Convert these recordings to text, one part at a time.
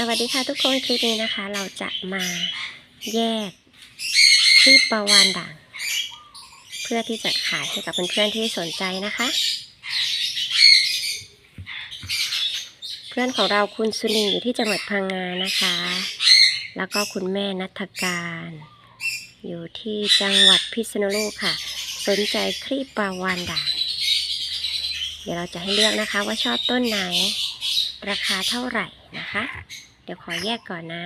สวัสดีค่ะทุกคนคลิปนี้นะคะ เราจะมาแยกคลิปประวานด่าง เพื่อที่จะขายให้กับเพื่อนๆที่สนใจนะคะ เพื่อนของเราคุณสุนีอยู่ที่จังหวัดพังงานะคะ แล้วก็คุณแม่นัทการ อยู่ที่จังหวัดพิษณุโลกค่ะ สนใจคลิปปาวานด่างเดี๋ยวเราจะให้เลือกนะคะว่าชอบต้นไหน ราคาเท่าไหร่ นะคะ เดี๋ยวขอแยกก่อนนะ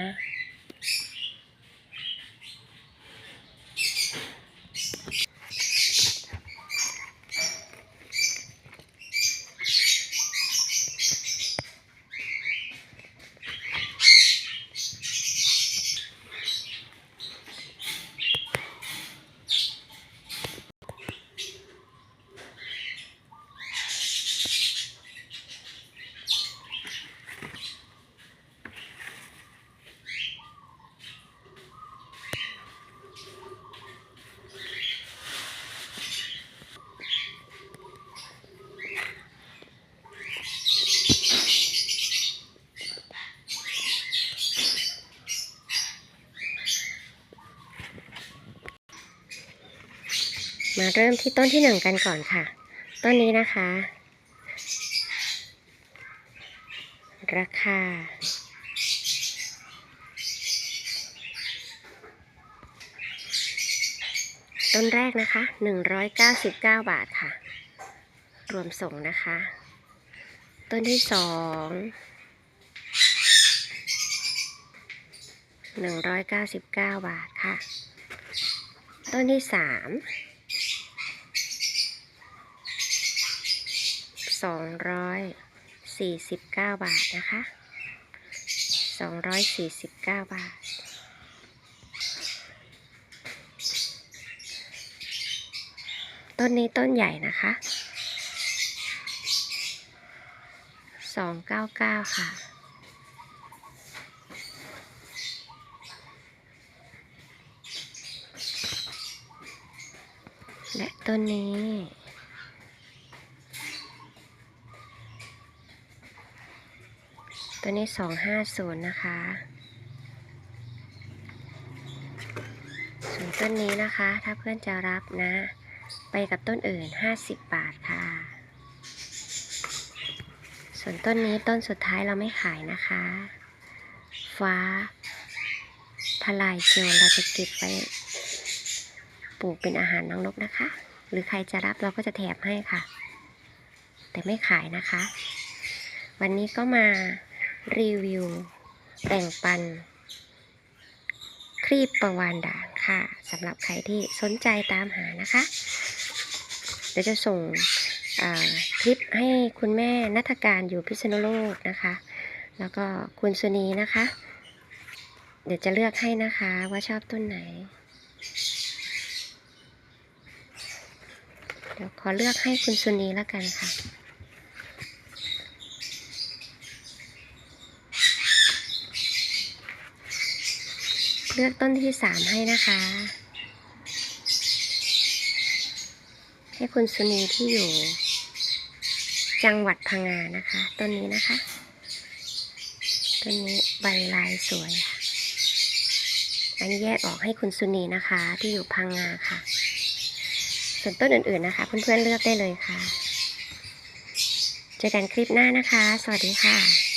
มาเริ่มที่ต้นที่หนึ่งกันก่อนค่ะ ต้นนี้นะคะ ราคา ต้นแรกนะคะ 199 บาทค่ะ รวมส่งนะคะ ต้นที่สอง199 บาทค่ะ ต้นที่สาม สองร้อยสี่สิบเก้าบาทนะคะสองร้อยสี่สิบเก้าบาท ต้นนี้ต้นใหญ่นะคะสองเก้าเก้าค่ะและต้นนี้ ตัวนี้สองห้าศูนย์นะคะส่วนต้นนี้นะคะ ถ้าเพื่อนจะรับนะ ไปกับต้นอื่นห้าสิบบาทค่ะ ส่วนต้นนี้ต้นสุดท้ายเราไม่ขายนะคะ ฟ้าทลายโจรเราจะเก็บไว้ปลูกเป็นอาหารน้องนกนะคะ หรือใครจะรับเราก็จะแถบให้ค่ะ แต่ไม่ขายนะคะ วันนี้ก็มา รีวิว แบ่งปัน ครีบประวานด่างค่ะสำหรับใครที่สนใจตามหานะคะ เดี๋ยวจะส่งคลิปให้คุณแม่นัทการอยู่พิษณุโลกนะคะ แล้วก็คุณสุนีนะคะ เดี๋ยวจะเลือกให้นะคะว่าชอบต้นไหน เดี๋ยวขอเลือกให้คุณสุนีแล้วกันค่ะ เลือกต้นที่สามให้นะคะ ให้คุณสุนีที่อยู่ จังหวัดพังงานะคะ ต้นนี้นะคะ ต้นนี้ใบลายสวยค่ะ อันนี้แยกออกให้คุณสุนีนะคะที่อยู่พังงาค่ะ ส่วนต้นอื่นๆนะคะ เพื่อนๆเลือกได้เลยค่ะ เจอกันคลิปหน้านะคะ สวัสดีค่ะ